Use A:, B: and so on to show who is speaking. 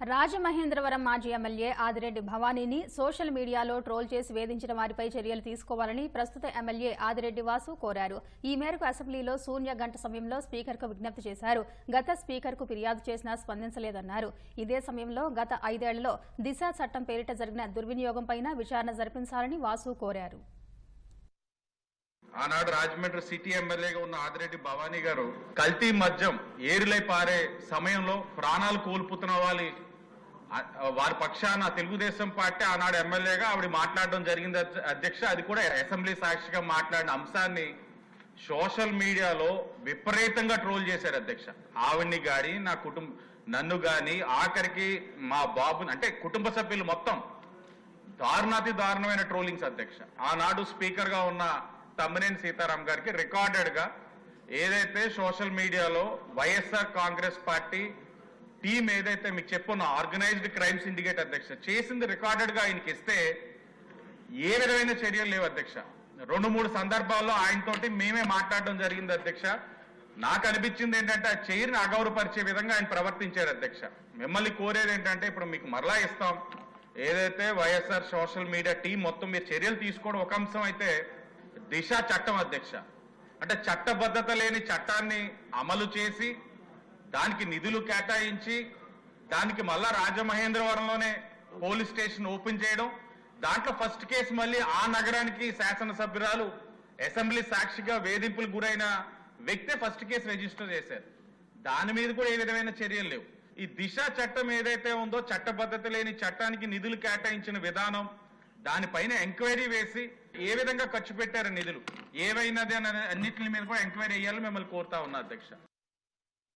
A: రాజమహేంద్రవరం మాజీ ఎమ్మెల్యే ఆదిరెడ్డి భవానీని సోషల్ మీడియాలో ట్రోల్ చేసి వేధించిన వారిపై చర్యలు తీసుకోవాలని ప్రస్తుత ఎమ్మెల్యే ఆదిరెడ్డి వాసు కోరారు. ఈ మేరకు అసెంబ్లీలో శూన్య గంట సమయంలో స్పీకర్కు విజ్ఞప్తి చేశారు. గత స్పీకర్కు ఫిర్యాదు చేసినా స్పందించలేదన్నారు. ఇదే సమయంలో గత ఐదేళ్ళలో దిశ చట్టం పేరిట జరిగిన దుర్వినియోగంపైన విచారణ జరిపించాలని వాసు కోరారు.
B: ఆనాడు రాజమండ్రి సిటీ ఎమ్మెల్యేగా ఉన్న ఆదిరెడ్డి భవానీ గారు కల్తీ మద్యం ఏరులై పారే సమయంలో ప్రాణాలు కోల్పోతున్న వాళ్ళి వారి పక్షాన తెలుగుదేశం పార్టీ ఆనాడు ఎమ్మెల్యేగా ఆవిడ మాట్లాడడం జరిగింది అధ్యక్ష. అది కూడా అసెంబ్లీ సాక్షిగా మాట్లాడిన అంశాన్ని సోషల్ మీడియాలో విపరీతంగా ట్రోల్ చేశారు అధ్యక్ష. ఆవిడ్ని గాని నా కుటుంబ నన్ను గాని ఆఖరికి మా బాబుని అంటే కుటుంబ సభ్యులు మొత్తం దారుణాతి దారుణమైన ట్రోలింగ్స్ అధ్యక్ష. ఆనాడు స్పీకర్గా ఉన్న తమ్మినేని సీతారాం గారికి రికార్డెడ్గా ఏదైతే సోషల్ మీడియాలో వైఎస్ఆర్ కాంగ్రెస్ పార్టీ టీం ఏదైతే మీకు చెప్పున్న ఆర్గనైజ్డ్ క్రైమ్ సిండికేట్ అధ్యక్ష చేసింది రికార్డెడ్గా ఆయనకి ఇస్తే ఏ విధమైన చర్యలు లేవు అధ్యక్ష. రెండు మూడు సందర్భాల్లో ఆయనతోటి మేమే మాట్లాడడం జరిగింది అధ్యక్ష. నాకు అనిపించింది ఏంటంటే ఆ చైర్ని అగౌరవపరిచే విధంగా ఆయన ప్రవర్తించారు అధ్యక్ష. మిమ్మల్ని కోరేది ఏంటంటే ఇప్పుడు మీకు మరలా ఇస్తాం. ఏదైతే వైఎస్ఆర్ సోషల్ మీడియా టీం మొత్తం మీరు చర్యలు తీసుకోవడం ఒక అంశం అయితే దిశ చట్టం అధ్యక్ష. అంటే చట్టబద్ధత లేని చట్టాన్ని అమలు చేసి దానికి నిధులు కేటాయించి దానికి మళ్ళా రాజమహేంద్రవరంలోనే పోలీస్ స్టేషన్ ఓపెన్ చేయడం. దాంట్లో ఫస్ట్ కేసు మళ్ళీ ఆ నగరానికి శాసనసభ్యురాలు అసెంబ్లీ సాక్షిగా వేధింపులకు గురైన వ్యక్తే ఫస్ట్ కేసు రిజిస్టర్ చేశారు. దాని మీద కూడా ఏ విధమైన చర్యలు లేవు. ఈ దిశ చట్టం ఏదైతే ఉందో చట్టబద్ధత లేని చట్టానికి నిధులు కేటాయించిన విధానం దానిపైన ఎంక్వైరీ వేసి ఏ విధంగా ఖర్చు పెట్టారు నిధులు? ఏవైనది అన్నింటి మీద కూడా ఎంక్వైరీ వేయాలని మిమ్మల్ని కోరుతా ఉన్నా అధ్యక్ష.